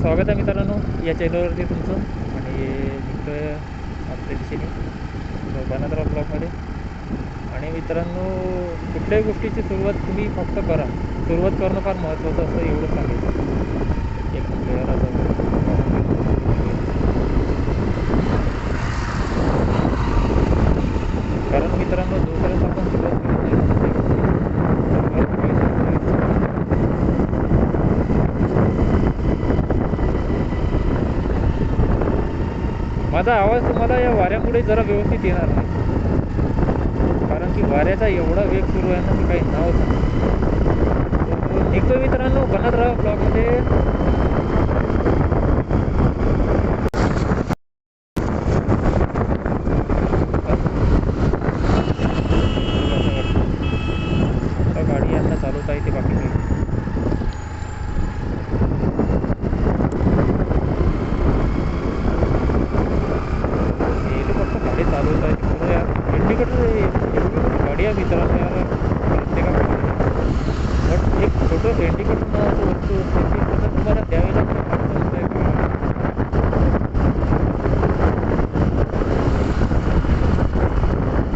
स्वागत आहे मित्रांनो या चॅनलवरती तुमचं आणि निघतो आपल्या दिशेने बनतराव ब्लॉगमध्ये. आणि मित्रांनो कुठल्याही गोष्टीची सुरुवात तुम्ही फक्त करा. सुरुवात करणं फार महत्त्वाचं असं एवढं सांगितलं एक कारण मित्रांनो जोपर्यंत आपण सुरुवात करत नाही सुरुवात करायची. माझा आवाज तुम्हाला या वाऱ्यापुढे जरा व्यवस्थित येणार नाही. कारण की वाऱ्याचा एवढा वेग सुरू आहे ना की काही नाव निघतो मित्रांनो बनत राहा ब्लॉगमध्ये आता गाडी आता चालवता येते बाकी काही हे फक्त गाडी चालवत आहे पुढे यार इंडिकेटर एवढी मोठी गाडी आहे मित्रांनो यार प्रत्येकाकडे बट एक छोटं इंडिकेटर नावाचं वस्तू असते ती फक्त तुम्हाला द्यावी लागते फार जमतंय का?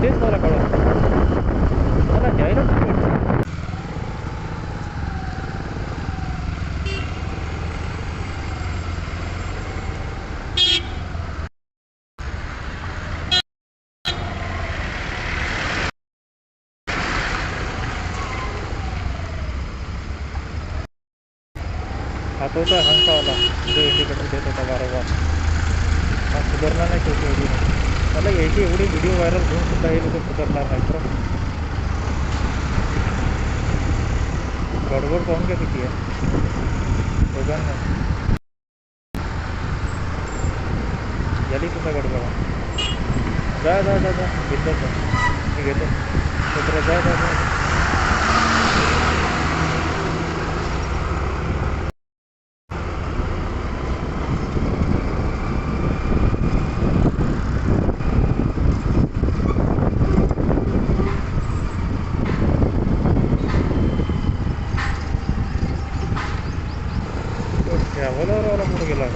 तेच मला कळत मला द्यायला नाही वाटत. तो तोच आहे हंसावाला जो इंडिकेटर देत होता वारंवार हा सुधारणार नाही शेवटी एवढी मला याची एवढी व्हिडिओ व्हायरल होऊन सुद्धा हे लोक सुधारणार नाही तर गडबड पाहून घ्या किती आहे दोघांना झाली सुद्धा गडबड जा जा जा जा घेतो मी घेतो मित्र जा जा जा ट्रॅव्हलर वाला गेला?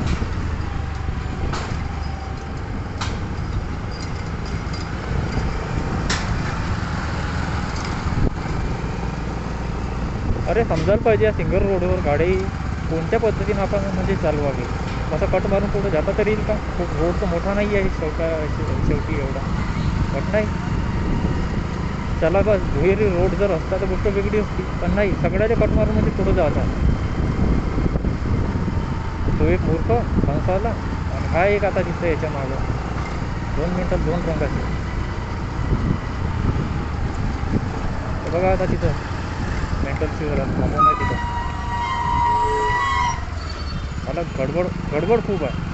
अरे समजायला पाहिजे या सिंगल रोडवर गाडी कोणत्या पद्धतीनं आपण म्हणजे चालवावी? असं कट मारून कुठं जाता तरी येईल का? खूप रोड तर मोठा नाही आहे शेवटा शेवटी एवढा. कट नाही. चला बस दुहेरी रोड जर असता तर गोष्ट वेगळी असती पण नाही सगळ्याचे कट मारून म्हणजे पुढं जातात तो एक मूर्ख कंसावला आणि हा एक आता दिसतो याच्या मागं. दोन मिनटात दोन रंगाचे. बघा आता तिथं. मेंटल सिवर थांबवून आहे तिथं. मला गडबड गडबड खूप आहे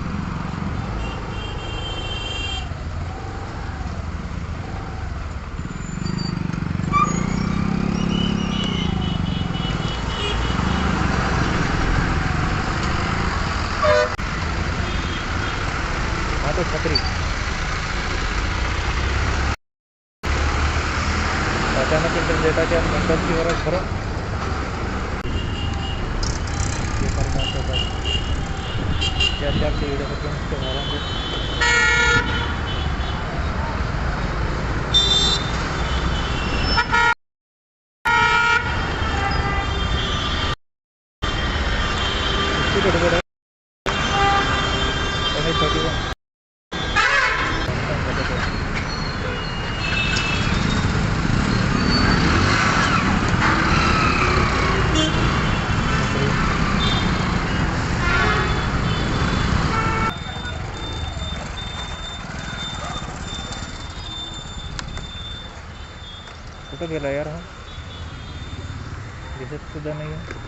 हा तो छत्री. अचानक इंटर डेटाच्या मेंटल सिवर खरं ते त्या चार ते व्हिडिओ गेला यार हा। दिसत सुद्धा नाही आहे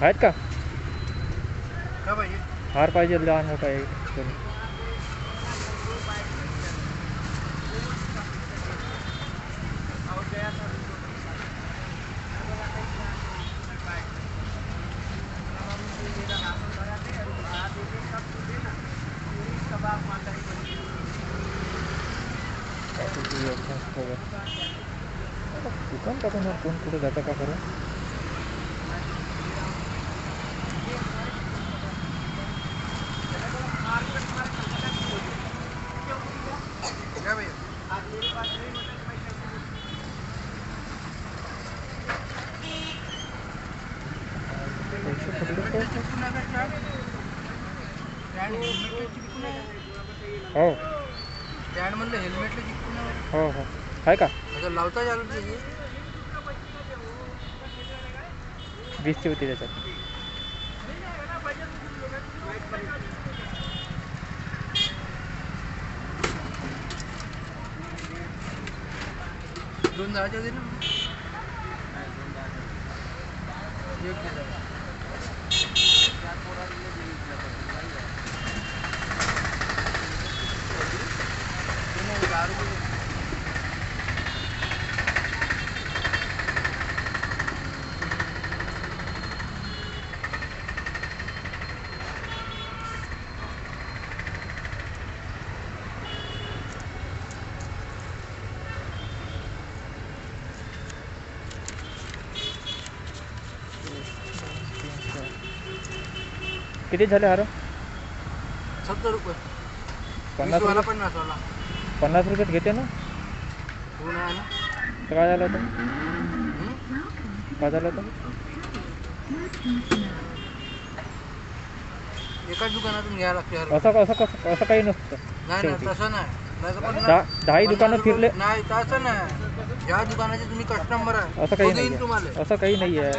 आहेत का? हार पाहिजे लहान मोठा आहे दुकान टाकून कोण कुठे जाता का खरं क्या हो स्टँड म्हणलं हेल्मेटला चिकटून आहे. हो हो आहे का लावता चालू त्याची वीसची होती त्याच्यात. दोन दहाच्या होते ना. एक किती झाले हार? सत्तर रुपये. पन्नास रुपये? पन्नास वाला. पन्नास रुपयात घेते ना. तर काय झालं होतं हम्म? काय झालं होतं एकाच दुकानातून घ्यायला लागते असं असं कसं असं काही नसतं. नाही नाही तसं नाही. दहाही दुकानं फिरले. नाही तसं नाही. ज्या दुकानाचे तुम्ही कस्टमर आहे असं काही तो नाही असं काही नाही आहे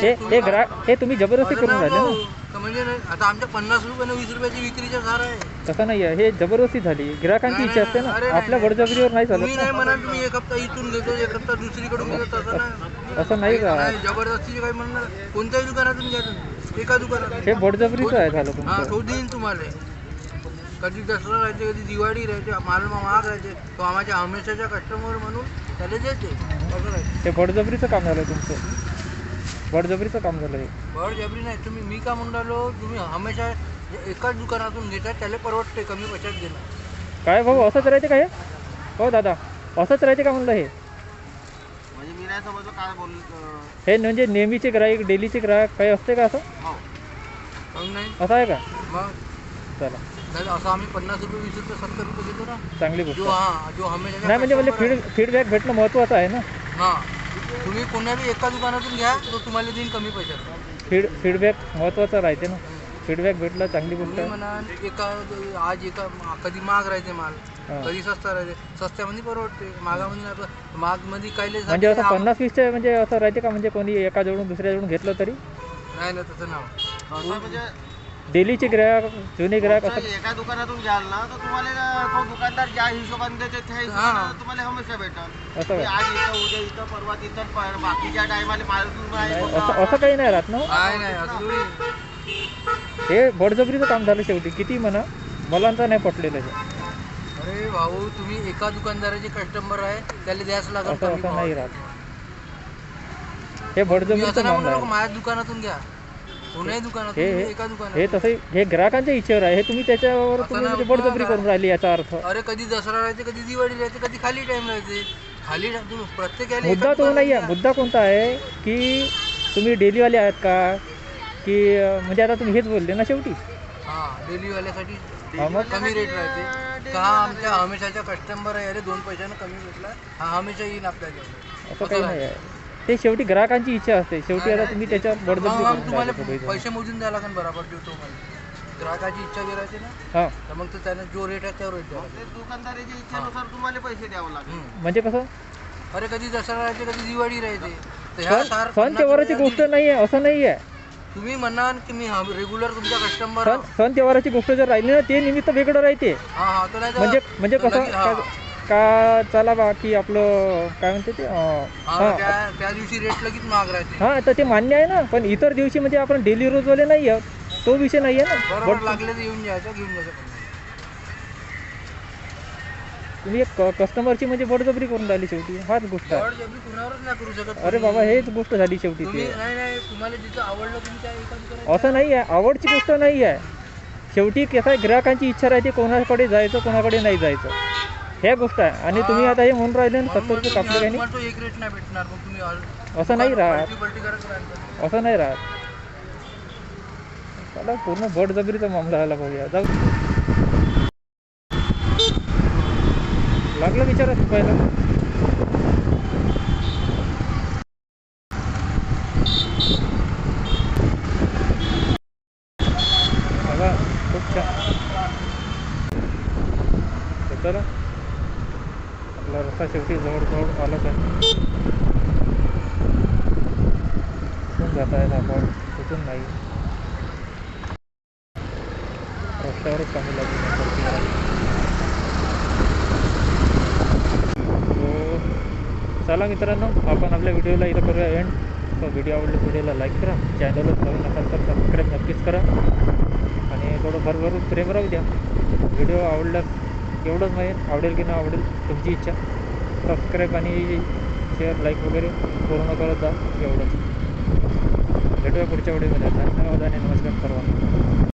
हे तुम्ही- ग्राहक हे तुम्ही ज़बरदस्ती करून राहिले ना. तर म्हणजे नाही, आता आमच्या पन्नास वीस रुपयाची विक्रीच्या झार आहे. तसं नाही आहे हे जबरदस्ती झाली. गिराकांची नाही, इच्छा असते ना. अरे नाही, आपल्या नाही. बळजबरीवर नाही तुम्ही चालत नाही ना म्हणाल तुम्ही एक हप्ता इथून घेतो एक हप्ता दुसरीकडून घेतो तसं नाही. असं नाही का? नाही, जबरदस्तीचे काही म्हणणार कोणत्याही दुकानातून घ्या तुम्ही. एका दुकानात हे आहे झालं हा तुमचं तो देईन तुम्हाला. कधी दसरा राहते कधी दिवाळी राहते माल महाग राहते तो आमच्या हमेशाच्या कस्टमर म्हणून त्याला देते. असं राहते हे बळजबरीचं काम झालं तुमचं. बळजबरीचं काम झालं हे. बळजबरी नाही तुम्ही मी का म्हणून राहिलो तुम्ही हमेशा एकाच दुकानातून घेता त्याला परवडते कमी पैशात घेणं. काय भाऊ असंच राहते का हे? हो दादा असंच राहते का म्हणलं हे? म्हणजे मी नाही समजलो काय बोल हे म्हणजे नेहमीचे ग्राहक डेलीचे ग्राहक काही असते का असं? नाही? असं आहे का? मग? चला. नाही असं आम्ही पन्नास रुपये वीस रुपये सत्तर रुपये घेतो ना. चांगली गोष्ट जो हा जो हमेशा नाही म्हणजे म्हणजे फीड फीडबॅक भेटणं महत्त्वाचं आहे ना. हा. तुम्ही कोणाही एका दुकानातून घ्या तो तुम्हाला देईन कमी पैशात. फीड फीडबॅक महत्त्वाचं राहते ना. फीडबॅक भेटला चांगली गोष्ट तुम्ही आहे म्हणा एका आज एका कधी महाग राहते माल. हा. कधी सस्ता राहते. सस्त्यामध्ये परवडते. महागामध्ये नाही महागमध्ये काही म्हणजे असं पन्नास वीसच्या म्हणजे असं राहते का? म्हणजे कोणी एका जवळून दुसऱ्या जवळून घेतलं तरी? नाही ना तसं नाव म्हणजे डेलीचे ग्राहक जुने ग्राहक असं एका दुकानातून घ्याल ना तर तुम्हाला तो दुकानदार ज्या हिशोबाने देते त्या हिशोबाने तुम्हाला हमेशा भेटल. असं काय आज इथं उद्या इथं परवा तिथं बाकीच्या टायमाला माल तुम्ही नाही, असं असं काही नाही राहत ना हो. नाही नाही. असं थोडी. हे बळजबरीचं काम झालं शेवटी. किती म्हणा? मला तर नाही पटलेलं हे. अरे भाऊ तुम्ही एका दुकानदाराचे कस्टमर आहे त्याला द्यायच लागेल असं. नाही राहत. हे नाही काम माझ्या दुकानातून घ्या. हे तुम्ही हे हे तसं हे ग्राहकांच्या इच्छेवर आहे. हे तुम्ही त्याच्यावर तुम्ही म्हणजे बळजबरी करून राहिली याचा अर्थ. अरे कधी दसरा राहते कधी दिवाळी राहते कधी खाली टाइम राहते खाली प्रत्येकाला मुद्दा तो नाही आहे. मुद्दा कोणता आहे की तुम्ही डेलीवाले आहात का? की म्हणजे आता तुम्ही हेच बोलले ना शेवटी? हा डेलीवाल्यासाठी कमी रेट राहते. का आमच्या हमेशाच्या कस्टमर आहे अरे दोन पैशानं कमी भेटला. हा हमेशा येईन आपल्याला असं काही नाही आहे. ते शेवटी ग्राहकांची इच्छा असते. शेवटी आता तुम्ही त्याच्यावर बळजबरी मग करून तुम्हाला राहिले. पैसे मोजून द्यायला लागेल बरोबर देतो मला ग्राहकाची इच्छा जर राहते ना हा. तर मग तर त्यानं जो रेट आहे त्यावर रेट द्यावा ते दुकानदाराच्या इच्छेनुसार तुम्हाला पैसे द्यावे लागेल. हम्म. म्हणजे कसं? अरे कधी दसरा राहते कधी दिवाळी राहते तर ह्या सण सार सण त्योहाराची गोष्ट नाही आहे असं नाही आहे तुम्ही म्हणाल की मी रेग्युलर तुमचा कस्टमर सण सण त्योहाराची गोष्ट जर राहिली ना ते निमित्त वेगळं राहते. हा हा तर नाही तर- म्हणजे म्हणजे तर कसं हा. का चला बा की आपलं काय म्हणते ते अं, हा, हा. त्या त्या दिवशी रेट लगेच महाग राहते. हा तर ते मान्य आहे ना पण इतर दिवशी म्हणजे आपण डेली रोजवाले नाही आहोत तो विषय नाही आहे ना. बरोबर बट लागले तर येऊन जायचं घेऊन जायचं पण. तुम्ही एक कस्टमरची म्हणजे बळजबरी करून राहिली शेवटी हाच गोष्ट आहे. बळजबरी कुणावरच नाही करू शकत अरे तुम्ही. बाबा हेच गोष्ट झाली शेवटी तुम्ही ते. नाही नाही तुम्हाला जिथं आवडलं तुम्ही त्या एका दुकानात असं नाही आहे आवडची गोष्ट नाही आहे. शेवटी कसं आहे ग्राहकांची इच्छा राहते कोणाकडे जायचं कोणाकडे नाही जायचं. हे गोष्ट आहे. आणि तुम्ही आता हे म्हणून राहिले ना सत्तर रुपये कापले काही नाही एक रेट नाही भेटणार मग तुम्ही ऑल- असं नाही राहत. असं नाही राहत. त्याला पूर्ण बडजबरीचा मामला आला पाहूया जाऊ. लागलं विचारा पहिला. खूप छान. तर चला. आपला रस्ता शेवटी जवळजवळ आलाच आहे. कुठून जात आहेत आपण कुठून नाही. रस्त्यावरच कमी लागेल हो. चला मित्रांनो आपण आपल्या व्हिडिओला इथं करूया एंड तर व्हिडिओ आवडला व्हिडिओला लाईक करा. चॅनलवर नवीन असाल तर सबस्क्राईब नक्कीच करा. आणि थोडं भरभरून प्रेम राहू द्या. व्हिडिओ आवडल्यास एवढंच माहीत आवडेल की नाही आवडेल तुमची इच्छा. सबस्क्राईब आणि शेअर लाईक वगैरे पूर्ण करत जा एवढंच. भेटूया पुढच्या व्हिडिओमध्ये धन्यवाद आणि नमस्कार सर्वांना.